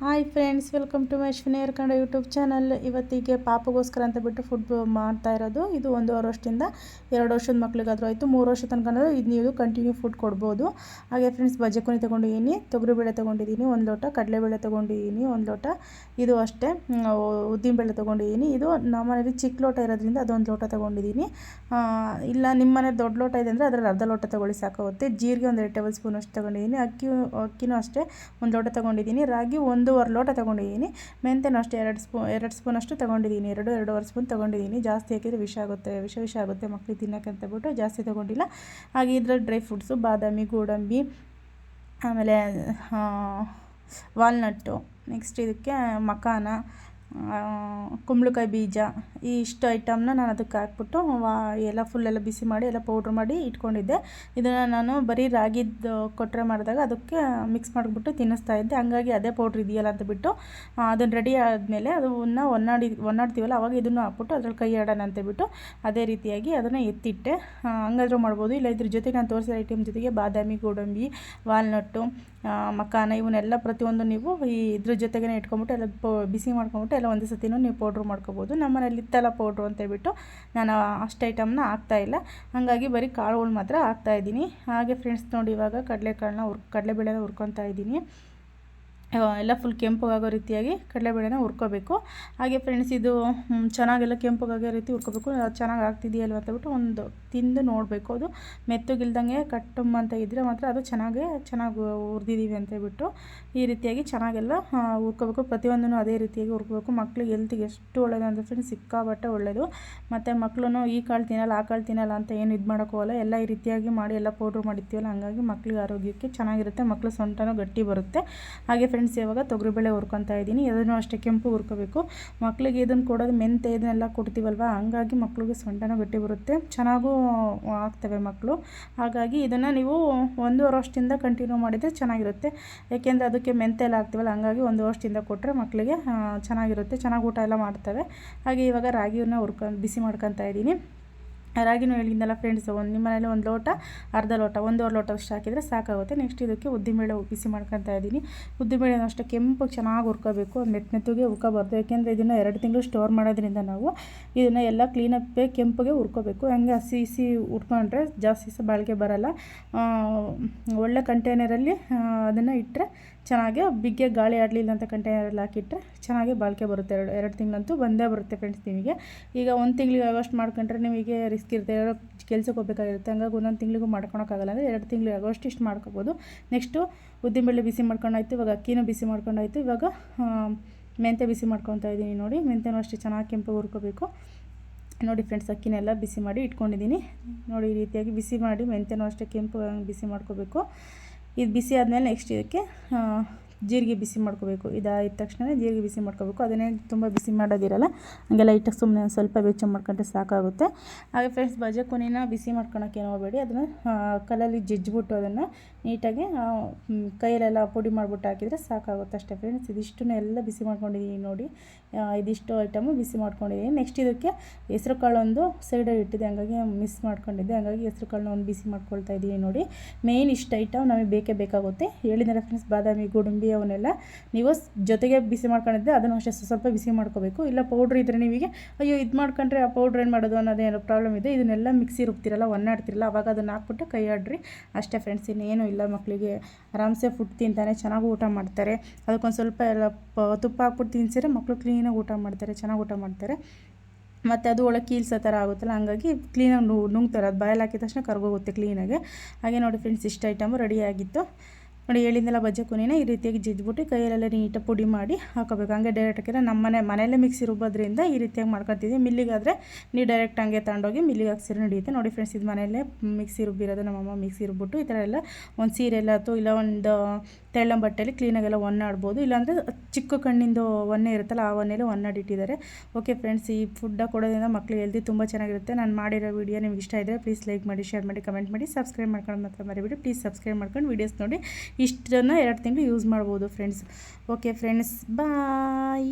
Hi friends, welcome to my Ashwini ಕಂಡ YouTube channel. ಇವತ್ತಿಗೆ ಪಾಪಗೋಸ್ಕರ ಅಂತ ಬಿಟ್ಟು ಫುಡ್ ಮಾಡ್ತಾ ಇರೋದು. ಇದು ಒಂದೂವರೆ ವರ್ಷದಿಂದ ಎರಡು ವರ್ಷದ ಮಕ್ಳಿಗಾದರೂ ಆಯಿತು, ಮೂರು ವರ್ಷ ತನಕ ಇದು ನೀವು ಕಂಟಿನ್ಯೂ ಫುಡ್ ಕೊಡ್ಬೋದು. ಹಾಗೆ ಫ್ರೆಂಡ್ಸ್ ಬಜೆಕೊನಿ ತೊಗೊಂಡಿದ್ದೀನಿ ತೊಗರಿಬೇಳೆ ತೊಗೊಂಡಿದ್ದೀನಿ ಒಂದು ಲೋಟ, ಕಡಲೆಬೇಳೆ ತೊಗೊಂಡಿದ್ದೀನಿ ಒಂದು ಲೋಟ. ಇದು ಅಷ್ಟೇ ಉದ್ದಿನಬೇಳೆ ತೊಗೊಂಡಿದ್ದೀನಿ ಇದು ನಮ್ಮನೇಲಿ ಚಿಕ್ಕ ಲೋಟ ಇರೋದ್ರಿಂದ ಅದೊಂದು ಲೋಟ ತೊಗೊಂಡಿದ್ದೀನಿ ಇಲ್ಲ, ನಿಮ್ಮ ಮನೆ ದೊಡ್ಡ ಲೋಟ ಇದೆ ಅಂದರೆ ಅದರಲ್ಲಿ ಅರ್ಧ ಲೋಟ ತೊಗೊಳ್ಳಿ ಸಾಕಾಗುತ್ತೆ. ಜೀರಿಗೆ ಒಂದು ಎರಡು ಟೇಬಲ್ ಸ್ಪೂನ್ ಅಷ್ಟು ತೊಗೊಂಡಿದ್ದೀನಿ ಅಕ್ಕಿ, ಅಕ್ಕಿನೂ ಅಷ್ಟೇ ಒಂದು ಲೋಟ ತೊಗೊಂಡಿದ್ದೀನಿ ರಾಗಿ ಒಂದು ಒಂದೂವರೆ ಲೋಟ ತೊಗೊಂಡಿದ್ದೀನಿ. ಮೆಂತೆನೂ ಅಷ್ಟೇ, ಎರಡು ಸ್ಪೂ, ಎರಡು ಸ್ಪೂನಷ್ಟು ತೊಗೊಂಡಿದ್ದೀನಿ. ಎರಡು, ಎರಡೂವರೆ ಸ್ಪೂನ್ ತೊಗೊಂಡಿದ್ದೀನಿ. ಜಾಸ್ತಿ ಹಾಕಿದರೆ ವಿಷ ಆಗುತ್ತೆ, ವಿಷ ವಿಷ ಆಗುತ್ತೆ. ಮಕ್ಕಳಿಗೆ ತಿನ್ನೋಕ್ಕೆ ಅಂತ ಬಿಟ್ಟು ಜಾಸ್ತಿ ತೊಗೊಂಡಿಲ್ಲ. ಹಾಗೆ ಇದ್ರಲ್ಲಿ ಡ್ರೈ ಫ್ರೂಟ್ಸು, ಬಾದಾಮಿ, ಗೋಡಂಬಿ, ಆಮೇಲೆ ವಾಲ್ನಟ್ಟು. ನೆಕ್ಸ್ಟ್ ಇದಕ್ಕೆ ಮಕಾನ ಕುಂಬಳಕಾಯಿ ಬೀಜ ಈ ಇಷ್ಟು ಐಟಮ್ನ ನಾನು ಅದಕ್ಕೆ ಹಾಕ್ಬಿಟ್ಟು, ವಾ, ಎಲ್ಲ ಫುಲ್ಲೆಲ್ಲ ಬಿಸಿ ಮಾಡಿ, ಎಲ್ಲ ಪೌಡ್ರ್ ಮಾಡಿ ಇಟ್ಕೊಂಡಿದ್ದೆ. ಇದನ್ನು ನಾನು ಬರೀ ರಾಗಿದ್ದು ಕೊಟ್ಟರೆ ಮಾಡಿದಾಗ ಅದಕ್ಕೆ ಮಿಕ್ಸ್ ಮಾಡಿಬಿಟ್ಟು ತಿನ್ನಿಸ್ತಾ ಇದ್ದೆ. ಹಂಗಾಗಿ ಅದೇ ಪೌಡ್ರ್ ಇದೆಯಲ್ಲ ಅಂತ ಬಿಟ್ಟು ಅದನ್ನು ರೆಡಿ ಆದಮೇಲೆ ಅದನ್ನು ಒನ್ನಾಡಿ, ಒನ್ನಾಡ್ತೀವಲ್ಲ, ಅವಾಗ ಇದನ್ನು ಹಾಕ್ಬಿಟ್ಟು ಅದ್ರಲ್ಲಿ ಕೈ ಆಡೋಣ ಅಂತೇಳ್ಬಿಟ್ಟು ಅದೇ ರೀತಿಯಾಗಿ ಅದನ್ನು ಎತ್ತಿಟ್ಟೆ. ಹಂಗಾದ್ರೂ ಮಾಡ್ಬೋದು. ಇಲ್ಲ ಇದ್ರ ಜೊತೆಗೆ ನಾನು ತೋರಿಸಿದ ಐಟಮ್ ಜೊತೆಗೆ ಬಾದಾಮಿ, ಗೋಡಂಬಿ ವಾಲ್ನಟ್ಟು ಮಕಾನ ಇವನ್ನೆಲ್ಲ ಪ್ರತಿಯೊಂದು ನೀವು ಈ ಇದ್ರ ಜೊತೆಗೇ ಇಟ್ಕೊಂಬಿಟ್ಟು ಎಲ್ಲ ಬಿಸಿ ಮಾಡ್ಕೊಂಬಿಟ್ಟು ಎಲ್ಲ ಒಂದೇ ಸತಿನೂ ನೀವು ಪೌಡ್ರ್ ಮಾಡ್ಕೋಬೋದು. ನಮ್ಮ ಮನೇಲಿ ಇತ್ತಲ್ಲ ಪೌಡ್ರು ಅಂತೇಳ್ಬಿಟ್ಟು ನಾನು ಅಷ್ಟು ಐಟಮ್ನ ಹಾಕ್ತಾಯಿಲ್ಲ ಹಾಗಾಗಿ ಬರೀ ಕಾಳುಗಳು ಮಾತ್ರ ಹಾಕ್ತಾಯಿದ್ದೀನಿ ಹಾಗೆ ಫ್ರೆಂಡ್ಸ್ ನೋಡಿ ಇವಾಗ ಕಡಲೆಕಾಳನ್ನ ಹುರ್ ಕಡಲೆಬೇಳೆನ ಹುರ್ಕೊತಾ ಇದ್ದೀನಿ. ಎಲ್ಲ ಫುಲ್ ಕೆಂಪಗಾಗೋ ರೀತಿಯಾಗಿ ಕಡಲೆಬೇಳೆನ ಹುರ್ಕೋಬೇಕು. ಹಾಗೆ ಫ್ರೆಂಡ್ಸ್ ಇದು ಚೆನ್ನಾಗೆಲ್ಲ ಕೆಂಪಗಾಗೋ ರೀತಿ ಹುರ್ಕೋಬೇಕು. ಚೆನ್ನಾಗಿ ಆಗ್ತಿದೆಯಲ್ವ ಅಂತಬಿಟ್ಟು ಒಂದು ತಿಂದು ನೋಡಬೇಕು. ಅದು ಮೆತ್ತಗಿಲ್ದಂಗೆ ಕಟ್ಟುಮ್ಮ ಅಂತ ಇದ್ದರೆ ಮಾತ್ರ ಅದು ಚೆನ್ನಾಗಿ ಚೆನ್ನಾಗಿ ಹುರಿದಿದ್ದೀವಿ ಅಂತೇಳ್ಬಿಟ್ಟು ಈ ರೀತಿಯಾಗಿ ಚೆನ್ನಾಗೆಲ್ಲ ಹುರ್ಕೋಬೇಕು. ಪ್ರತಿಯೊಂದನ್ನು ಅದೇ ರೀತಿಯಾಗಿ ಹುರ್ಕೋಬೇಕು. ಮಕ್ಳಿಗೆ ಹೆಲ್ತಿಗೆ ಎಷ್ಟು ಒಳ್ಳೇದು ಅಂದರೆ ಫ್ರೆಂಡ್ಸ್ ಸಿಕ್ಕಾಬಟ್ಟೆ ಒಳ್ಳೆಯದು ಮತ್ತು ಮಕ್ಕಳು ಈ ಕಾಳು ತಿನ್ನಲ್ಲ, ಆ ಕಾಳು ತಿನ್ನಲ್ಲ ಅಂತ ಏನು ಇದು ಮಾಡೋಕ್ಕೋಗಲ್ಲ ಎಲ್ಲ ಈ ರೀತಿಯಾಗಿ ಮಾಡಿ ಎಲ್ಲ ಪೌಡ್ರ್ ಮಾಡಿರ್ತೀವಲ್ಲ, ಹಂಗಾಗಿ ಮಕ್ಳಿಗೆ ಆರೋಗ್ಯಕ್ಕೆ ಚೆನ್ನಾಗಿರುತ್ತೆ. ಮಕ್ಕಳು ಸೊಂಟನೂ ಗಟ್ಟಿ ಬರುತ್ತೆ. ಹಾಗೆ ಫ್ರೆಂಡ್ಸ್ ಇವಾಗ ತೊಗರಿಬೇಳೆ ಹುರ್ಕೊತಾ ಇದ್ದೀನಿ ಅದನ್ನು ಅಷ್ಟೇ ಕೆಂಪು ಹುರ್ಕೋಬೇಕು. ಮಕ್ಕಳಿಗೆ ಇದನ್ನು ಕೊಡೋದು ಮೆಂತೆ ಇದನ್ನೆಲ್ಲ ಕೊಡ್ತೀವಲ್ವ, ಹಂಗಾಗಿ ಮಕ್ಕಳಿಗೆ ಸೊಂಟನೂ ಗಟ್ಟಿ ಬರುತ್ತೆ. ಚೆನ್ನಾಗೂ ಆಗ್ತವೆ ಮಕ್ಕಳು ಹಾಗಾಗಿ ಇದನ್ನು ನೀವು ಒಂದು ವರ್ಷದಿಂದ ಕಂಟಿನ್ಯೂ ಮಾಡಿದರೆ ಚೆನ್ನಾಗಿರುತ್ತೆ. ಏಕೆಂದರೆ ಅದಕ್ಕೆ ಮೆಂತೆ ಎಲ್ಲ ಹಾಕ್ತೀವಲ್ಲ, ಹಂಗಾಗಿ ಒಂದು ವರ್ಷದಿಂದ ಕೊಟ್ಟರೆ ಮಕ್ಕಳಿಗೆ ಚೆನ್ನಾಗಿರುತ್ತೆ. ಚೆನ್ನಾಗಿ ಊಟ ಎಲ್ಲ ಮಾಡ್ತವೆ. ಹಾಗೆ ಇವಾಗ ರಾಗಿಯನ್ನು ಹುರ್ಕೊಂಡು ಬಿಸಿ ಮಾಡ್ಕೊತಾ ಇದ್ದೀನಿ. ರಾಗಿನೂ ಹೇಳಿದ್ನಲ್ಲ ಫ್ರೆಂಡ್ಸ್, ಒಂದು ನಿಮ್ಮ ಮನೇಲಿ ಒಂದು ಲೋಟ, ಅರ್ಧ ಲೋಟ ಒಂದೂವರೆ ಲೋಟ ಅಷ್ಟು ಹಾಕಿದರೆ ಸಾಕಾಗುತ್ತೆ. ನೆಕ್ಸ್ಟ್ ಇದಕ್ಕೆ ಉದ್ದಿಮೇಳೆ ಬಿಸಿ ಮಾಡ್ಕೊತಾ ಇದ್ದೀನಿ. ಉದ್ದಿನಬೇಳೆನೂ ಅಷ್ಟೇ ಕೆಂಪು ಚೆನ್ನಾಗಿ ಹುರ್ಕೋಬೇಕು. ಮೆತ್ತ ಮೆತ್ತಗೆ ಹುರ್ಕೋಬಾರ್ದು. ಯಾಕೆಂದರೆ ಇದನ್ನು ಎರಡು ತಿಂಗಳು ಸ್ಟೋರ್ ಮಾಡೋದ್ರಿಂದ ನಾವು ಇದನ್ನು ಎಲ್ಲ ಕ್ಲೀನಪ್ಪೇ ಕೆಂಪಗೆ ಹುರ್ಕೋಬೇಕು. ಹಂಗೆ ಹಸಿ ಹಸಿ ಉಟ್ಕೊಂಡ್ರೆ ಜಾಸ್ತಿ ಸಹ ಬಾಳಿಕೆ ಬರೋಲ್ಲ. ಒಳ್ಳೆ ಕಂಟೈನರಲ್ಲಿ ಅದನ್ನು ಇಟ್ಟರೆ ಚೆನ್ನಾಗಿ ಬಿಗ್ಗೆ ಗಾಳಿ ಆಡಲಿಲ್ಲ ಅಂತ ಕಂಟೈನರಲ್ಲಿ ಹಾಕಿಟ್ರೆ ಚೆನ್ನಾಗಿ ಬಾಳಿಕೆ ಬರುತ್ತೆ. ಎರಡು ಎರಡು ತಿಂಗಳಂತೂ ಬಂದೇ ಬರುತ್ತೆ ಫ್ರೆಂಡ್ಸ್ ನಿಮಗೆ. ಈಗ ಒಂದು ತಿಂಗಳಿಗೆ ಆಗೋಷ್ಟು ಮಾಡ್ಕೊಂಡ್ರೆ ನಿಮಗೆ ರಿಸ್ಕ್ ಇರುತ್ತೆ ಕೆಲ್ಸಕ್ಕೆ ಹೋಗ್ಬೇಕಾಗಿರುತ್ತೆ. ಹಂಗಾಗಿ ಒಂದೊಂದು ತಿಂಗಳಿಗೂ ಮಾಡ್ಕೊಳೋಕ್ಕಾಗಲ್ಲ. ಅಂದರೆ ಎರಡು ತಿಂಗಳು ಆಗೋಷ್ಟು ಇಷ್ಟು ಮಾಡ್ಕೋಬೋದು. ನೆಕ್ಸ್ಟು ಉದ್ದಿನಬೇಳೆ ಬಿಸಿ ಮಾಡ್ಕೊಂಡಾಯ್ತು, ಇವಾಗ ಅಕ್ಕಿನೂ ಬಿಸಿ ಮಾಡ್ಕೊಂಡಾಯ್ತು. ಇವಾಗ ಮೆಂತೆ ಬಿಸಿ ಮಾಡ್ಕೊತಾ ಇದ್ದೀನಿ ನೋಡಿ. ಮೆಂತೆನೂ ಅಷ್ಟೇ ಚೆನ್ನಾಗಿ ಕೆಂಪು ಹುರ್ಕೋಬೇಕು. ನೋಡಿ ಫ್ರೆಂಡ್ಸ್ ಅಕ್ಕಿನೆಲ್ಲ ಬಿಸಿ ಮಾಡಿ ಇಟ್ಕೊಂಡಿದ್ದೀನಿ. ನೋಡಿ ಈ ರೀತಿಯಾಗಿ ಬಿಸಿ ಮಾಡಿ ಮೆಂತೆನೂ ಅಷ್ಟೇ ಕೆಂಪು ಬಿಸಿ ಮಾಡ್ಕೋಬೇಕು. ಇದು ಬಿಸಿ ಆದಮೇಲೆ ನೆಕ್ಸ್ಟ್ ಇದಕ್ಕೆ ಜೀರಿಗೆ ಬಿಸಿ ಮಾಡ್ಕೋಬೇಕು. ಇದಾದ ತಕ್ಷಣ ಜೀರಿಗೆ ಬಿಸಿ ಮಾಡ್ಕೋಬೇಕು. ಅದನ್ನೇ ತುಂಬ ಬಿಸಿ ಮಾಡೋದಿರಲ್ಲ ಹಂಗೆ ಲೈಟಾಗಿ ಸುಮ್ಮನೆ ಒಂದು ಸ್ವಲ್ಪ ಬೆಚ್ಚ ಮಾಡ್ಕೊಂಡ್ರೆ ಸಾಕಾಗುತ್ತೆ. ಹಾಗೆ ಫ್ರೆಂಡ್ಸ್ ಬಜೆ ಕೊನೆನ ಬಿಸಿ ಮಾಡ್ಕೊಳಕ್ಕೆ ಹೋಗಬೇಡಿ. ಅದನ್ನು ಕಲ್ಲಲ್ಲಿ ಜಜ್ಜಿಬಿಟ್ಟು ಅದನ್ನು ನೀಟಾಗಿ ಕೈಯಲ್ಲೆಲ್ಲ ಪುಡಿ ಮಾಡಿಬಿಟ್ಟು ಹಾಕಿದರೆ ಸಾಕಾಗುತ್ತೆ ಅಷ್ಟೇ ಫ್ರೆಂಡ್ಸ್ ಇದಿಷ್ಟನ್ನು ಎಲ್ಲ ಬಿಸಿ ಮಾಡ್ಕೊಂಡಿದ್ದೀನಿ ನೋಡಿ. ಇದಿಷ್ಟು ಐಟಮು ಬಿಸಿ ಮಾಡ್ಕೊಂಡಿದ್ದೀನಿ ನೆಕ್ಸ್ಟ್ ಇದಕ್ಕೆ ಹೆಸ್ರು ಕಾಳು ಒಂದು ಸೈಡಲ್ಲಿ ಇಟ್ಟಿದೆ. ಹಂಗಾಗಿ ಮಿಸ್ ಮಾಡ್ಕೊಂಡಿದ್ದೆ. ಹಂಗಾಗಿ ಹೆಸ್ರು ಕಾಳನ್ನ ಒಂದು ಬಿಸಿ ಮಾಡ್ಕೊಳ್ತಾ ಇದ್ದೀನಿ ನೋಡಿ. ಮೇಯ್ನ್ ಇಷ್ಟು ಐಟಮ್ ನಮಗೆ ಬೇಕೇ ಬೇಕಾಗುತ್ತೆ. ಹೇಳಿದರೆ ಫ್ರೆಂಡ್ಸ್ ಬಾದಾಮಿ, ಗೋಡಂಬಿ ಅವನ್ನೆಲ್ಲ ನೀವು ಜೊತೆಗೆ ಬಿಸಿ ಮಾಡ್ಕೊಂಡಿದ್ದೆ ಅದನ್ನು ಅಷ್ಟೇ ಸ್ವಲ್ಪ ಬಿಸಿ ಮಾಡ್ಕೋಬೇಕು. ಇಲ್ಲ ಪೌಡ್ರ್ ಇದ್ದರೆ ನೀವಿಗೆ, ಅಯ್ಯೋ, ಇದು ಮಾಡ್ಕೊಂಡ್ರೆ ಆ ಪೌಡ್ರ್ ಏನು ಮಾಡೋದು ಅನ್ನೋದೇನೋ ಪ್ರಾಬ್ಲಮ್ ಇದೆ. ಇದನ್ನೆಲ್ಲ ಮಿಕ್ಸಿ ರುಬ್ತಿರಲ್ಲ ಒನ್ನಾಡ್ತಿರಲ್ಲ ಅವಾಗ ಅದನ್ನು ಹಾಕ್ಬಿಟ್ಟು ಕೈ ಆಡ್ರಿ. ಅಷ್ಟೇ ಫ್ರೆಂಡ್ಸ್ ಇನ್ನೇನೂ ಇಲ್ಲ ಮಕ್ಕಳಿಗೆ ಆರಾಮ್ಸೆ ಫುಡ್ ತಿಂತಾನೆ, ಚೆನ್ನಾಗಿ ಊಟ ಮಾಡ್ತಾರೆ. ಅದಕ್ಕೊಂದು ಸ್ವಲ್ಪ ಎಲ್ಲ ತುಪ್ಪ ಹಾಕ್ಬಿಟ್ಟು ತಿನ್ಸಿದ್ರೆ ಮಕ್ಕಳು ಕ್ಲೀನಾಗಿ ಊಟ ಮಾಡ್ತಾರೆ, ಚೆನ್ನಾಗಿ ಊಟ ಮಾಡ್ತಾರೆ. ಮತ್ತು ಅದು ಒಳಗೆ ಕೀಲ್ಸೋ ಥರ ಆಗುತ್ತಲ್ಲ, ಹಾಗಾಗಿ ಕ್ಲೀನಾಗಿ ನುಂಗ್ತಾರೆ. ಅದು ಬಾಯಲ್ಲಿ ಹಾಕಿದ ತಕ್ಷಣ ಕರ್ಗೋಗುತ್ತೆ ಕ್ಲೀನಾಗಿ ಹಾಗೆ ನೋಡಿ ಫ್ರೆಂಡ್ಸ್ ಇಷ್ಟು ಐಟಮು ರೆಡಿಯಾಗಿತ್ತು ನೋಡಿ ಹೇಳಿದ್ನೆಲ್ಲ ಬಜ್ಜೆ ಕುನಿನ ಈ ರೀತಿಯಾಗಿ ಜಿಜ್ಬಿಟ್ಟು ಕೈಯಲ್ಲೆಲ್ಲ ನೀಟಾಗಿ ಪುಡಿ ಮಾಡಿ ಹಾಕೋಬೇಕು. ಹಂಗೆ ಡೈರೆಕ್ಟ್ ಹಾಕಿದ್ರೆ ನಮ್ಮ ಮನೆ, ಮನೆಯಲ್ಲೇ ಮಿಕ್ಸಿ ರುಬ್ಬೋದ್ರಿಂದ ಈ ರೀತಿಯಾಗಿ ಮಾಡ್ಕೊತಿದ್ವಿ ಮಿಲ್ಲಿಗಾದರೆ ನೀವು ಡೈರೆಕ್ಟ್ ಹಂಗೆ ತಗೊಂಡೋಗಿ ಮಿಲ್ಲಿಗೆ ಹಾಕ್ಸಿರೋ ನಡೆಯುತ್ತೆ. ನೋಡಿ ಫ್ರೆಂಡ್ಸ್ ಇದು ಮನೆಯಲ್ಲೇ ಮಿಕ್ಸಿ ರುಬ್ಬಿರೋದು ನಮ್ಮಮ್ಮ ಮಿಕ್ಸಿ ರುಬ್ಬಿಟ್ಟು ಈ ಥರ ಎಲ್ಲ ಒಂದು ಸೀರೆ ಎಲ್ಲ ಅಥವಾ ಇಲ್ಲ ಒಂದು ತೆಳ್ಳ ಬಟ್ಟೆಯಲ್ಲಿ ಕ್ಲೀನಾಗೆಲ್ಲ ಒನ್ನಾಡ್ಬೋದು ಇಲ್ಲಾಂದರೆ ಚಿಕ್ಕ ಕಣ್ಣಿಂದು ಒನ್ನೆ ಇರುತ್ತಲ್ಲ, ಆ ಒನ್ನೆಯಲ್ಲಿ ಒನ್ನಾಡಿಟ್ಟಿದ್ದಾರೆ ಓಕೆ ಫ್ರೆಂಡ್ಸ್, ಈ ಫುಡ್ಡ ಕೊಡೋದ್ರಿಂದ ಮಕ್ಳು ಹೆಲ್ದಿ ತುಂಬ ಚೆನ್ನಾಗಿರುತ್ತೆ. ನಾನು ಮಾಡಿರೋ ವೀಡಿಯೋ ನಿಮ್ಗೆ ಇಷ್ಟ ಇದ್ದರೆ ಪ್ಲೀಸ್ ಲೈಕ್ ಮಾಡಿ, ಶೇರ್ ಮಾಡಿ, ಕಮೆಂಟ್ ಮಾಡಿ, ಸಬ್ಸ್ಕ್ರೈಬ್ ಮಾಡ್ಕೊಂಡು ಮಾತ್ರ ಮರಿಬಿಡಿ. ಪ್ಲೀಸ್ ಸಬ್ಸ್ಕ್ರೈಬ್ ಮಾಡ್ಕೊಂಡು ವೀಡಿಯೋಸ್ ನೋಡಿ. ಇಷ್ಟನ್ನು ಎರಡು ತಿಂಗಳು ಯೂಸ್ ಮಾಡ್ಬೋದು ಫ್ರೆಂಡ್ಸ್. ಓಕೆ ಫ್ರೆಂಡ್ಸ್, ಬಾಯ್.